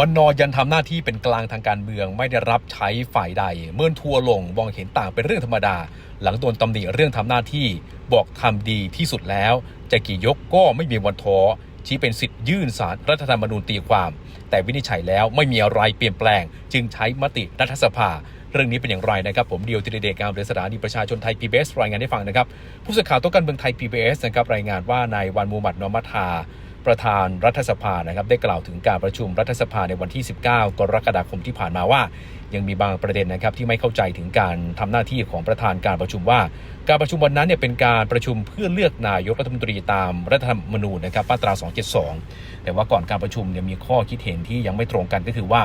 วันนอยันทำหน้าที่เป็นกลางทางการเมืองไม่ได้รับใช้ฝ่ายใด เมื่อทัวลงมองเห็นต่างเป็นเรื่องธรรมดา หลังโดนตำหนิเรื่องทำหน้าที่บอกทำดีที่สุดแล้ว จะกี่ยกก็ไม่มีวันท้อชี้เป็นสิทธิ์ยื่นสารรัฐธรรมนูญตีความ แต่วินิจฉัยแล้วไม่มีอะไรเปลี่ยนแปลง จึงใช้มติรัฐสภา เรื่องนี้เป็นอย่างไรนะครับ ผมเดียวธีเดชงามเรืองสถานีประชาชนไทย PBS รายงานให้ฟังนะครับ ผู้สื่อข่าวต้องการเมืองไทย PBS นะครับรายงานว่านายวันมูฮัมหมัดนอมัทา ประธานรัฐสภานะครับได้กล่าวถึงการประชุมรัฐสภาในวันที่ 19 กรกฎาคมที่ผ่านมาว่า ยังมีบางประเด็นนะครับที่ไม่เข้าใจถึงการทำหน้าที่ของประธานการประชุมว่า การประชุมวันนั้นเนี่ยเป็นการประชุมเพื่อเลือกนายกรัฐมนตรีตามรัฐธรรมนูญนะครับมาตรา 272 แต่ว่าก่อนการประชุมเนี่ยมีข้อคิดเห็นที่ยังไม่ตรงกันก็คือว่า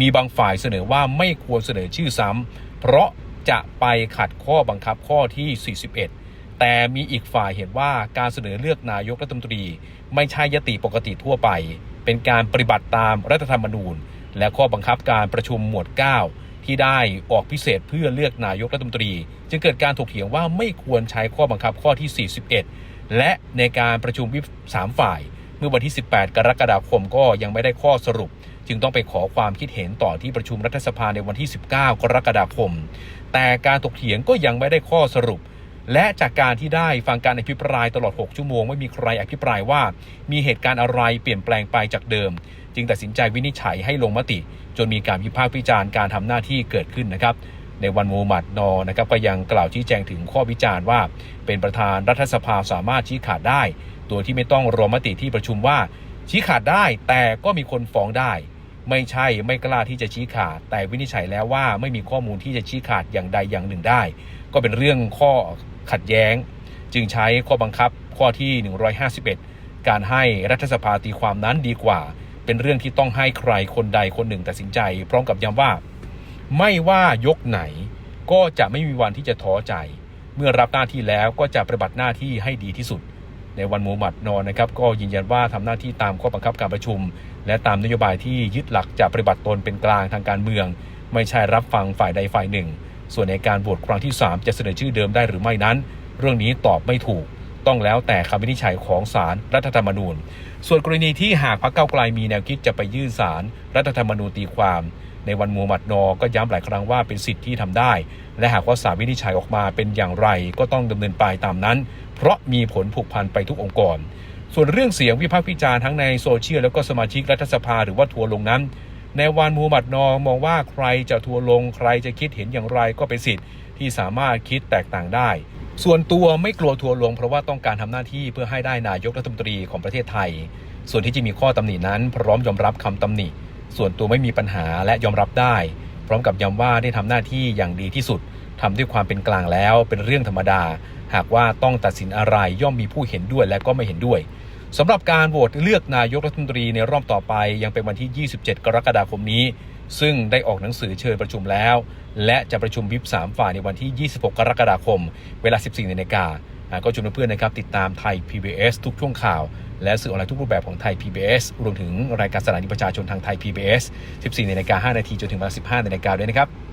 มีบางฝ่ายเสนอว่าไม่ควรเสนอชื่อซ้ำเพราะจะไปขัดข้อบังคับข้อที่ 41 แต่มีอีกฝ่ายเห็นว่าการเสนอเลือกนายกรัฐมนตรี ไม่ใช่ยติปกติทั่วไป เป็นการปฏิบัติตามรัฐธรรมนูญ และข้อบังคับการประชุมหมวด 9 ที่ได้ออกพิเศษเพื่อเลือกนายกรัฐมนตรี จึงเกิดการถกเถียงว่าไม่ควรใช้ข้อบังคับข้อที่ 41 และในการประชุมวิปสามฝ่าย เมื่อวันที่ 18 กรกฎาคมก็ยังไม่ได้ข้อสรุป จึงต้องไปขอความคิดเห็นต่อที่ประชุมรัฐสภาในวันที่ 19 กรกฎาคม แต่การถกเถียงก็ยังไม่ได้ข้อสรุป และจากการที่ได้ฟังการอภิปรายตลอด 6 ชั่วโมง ไม่มีใครอภิปรายว่า มีเหตุการณ์อะไรเปลี่ยนแปลงไปจากเดิม จึงตัดสินใจวินิจฉัยให้ลงมติ จนมีการวิพากษ์วิจารณ์การทำหน้าที่เกิดขึ้นนะครับ ในวันมูมัดนอนะครับก็ยังกล่าวชี้แจงถึงข้อวิจารณ์ว่า เป็นประธานรัฐสภาสามารถชี้ขาดได้โดยที่ไม่ต้องรอมติที่ประชุมว่าชี้ขาดได้แต่ก็มีคนฟ้องได้ ไม่ใช่ไม่กล้าที่จะชี้ขาด แต่วินิจฉัยแล้วว่าไม่มีข้อมูลที่จะชี้ขาดอย่างใดอย่างหนึ่งได้ ก็เป็นเรื่องข้อขัดแย้ง จึงใช้ข้อบังคับข้อที่ 151 การให้รัฐสภาตีความนั้นดีกว่า เป็นเรื่องที่ต้องให้ใครคนใดคนหนึ่งตัดสินใจ พร้อมกับย้ำว่า ไม่ว่ายกไหน ก็จะไม่มีวันที่จะท้อใจ เมื่อรับหน้าที่แล้วก็จะปฏิบัติหน้าที่ให้ดีที่สุด ในวันมูฮัมหมัดนอนนะครับก็ยืนยันว่าทำหน้าที่ตามข้อบังคับการประชุม และตามนโยบายที่ยึดหลักจะปฏิบัติตนเป็นกลางทางการเมือง ไม่ใช่รับฟังฝ่ายใดฝ่ายหนึ่ง ส่วนในการโหวตครั้งที่ 3 จะเสนอชื่อเดิมได้หรือไม่นั้น เรื่องนี้ตอบไม่ถูก ต้องแล้วแต่คำวินิจฉัยของศาลรัฐธรรมนูญ ส่วนกรณีที่หากพรรคเก้าไกลมีแนวคิดจะไปยื่นศาลรัฐธรรมนูญตีความ ในวันมูฮัมหมัดนอก็ย้ำหลายครั้งว่าเป็นสิทธิ์ที่ทำได้ และหากว่าศาลวินิจฉัยออกมาเป็นอย่างไรก็ต้องดำเนินไปตามนั้น เพราะมีผลผูกพันไปทุกองค์กร ส่วนเรื่องเสียงวิพากษ์วิจารณ์ทั้งในโซเชียลแล้วก็สมาชิกรัฐสภาหรือว่าทัวร์ลงนั้นในวันมูฮัมหมัดนอมองว่าใครจะทัวร์ลงใครจะคิดเห็นอย่างไรก็เป็นสิทธิ์ที่สามารถคิดแตกต่างได้ ส่วนตัวไม่กลัวทัวร์ลง เพราะว่าต้องการทำหน้าที่เพื่อให้ได้นายกรัฐมนตรีของประเทศไทย ส่วนที่จะมีข้อตำหนินั้น พร้อมยอมรับคำตำหนิ ส่วนตัวไม่มีปัญหาและยอมรับได้ พร้อมกับย้ำว่าได้ทำหน้าที่อย่างดีที่สุดทำด้วยความเป็นกลางแล้วเป็นเรื่องธรรมดา หากว่าต้องตัดสินอะไรย่อมมีผู้เห็นด้วยและก็ไม่เห็นด้วย สำหรับการโหวตเลือกนายกรัฐมนตรีในรอบต่อไปยังเป็นวันที่ 27 กรกฎาคมนี้ ซึ่งได้ออกหนังสือเชิญประชุมแล้ว และจะประชุมวิป3ฝ่ายในวันที่ 26 กรกฎาคม เวลา 14นาฬิกาอ่าก็ชวนเพื่อนๆนะครับติดตามไทย PBS ทุกช่วงข่าว และสื่อออนไลน์ทุกรูปแบบของไทย PBS รวมถึงรายการสถานีประชาชนทางไทย PBS 14นาฬิกา5นาทีจนถึงเวลา15นาฬิกาด้วยนะครับ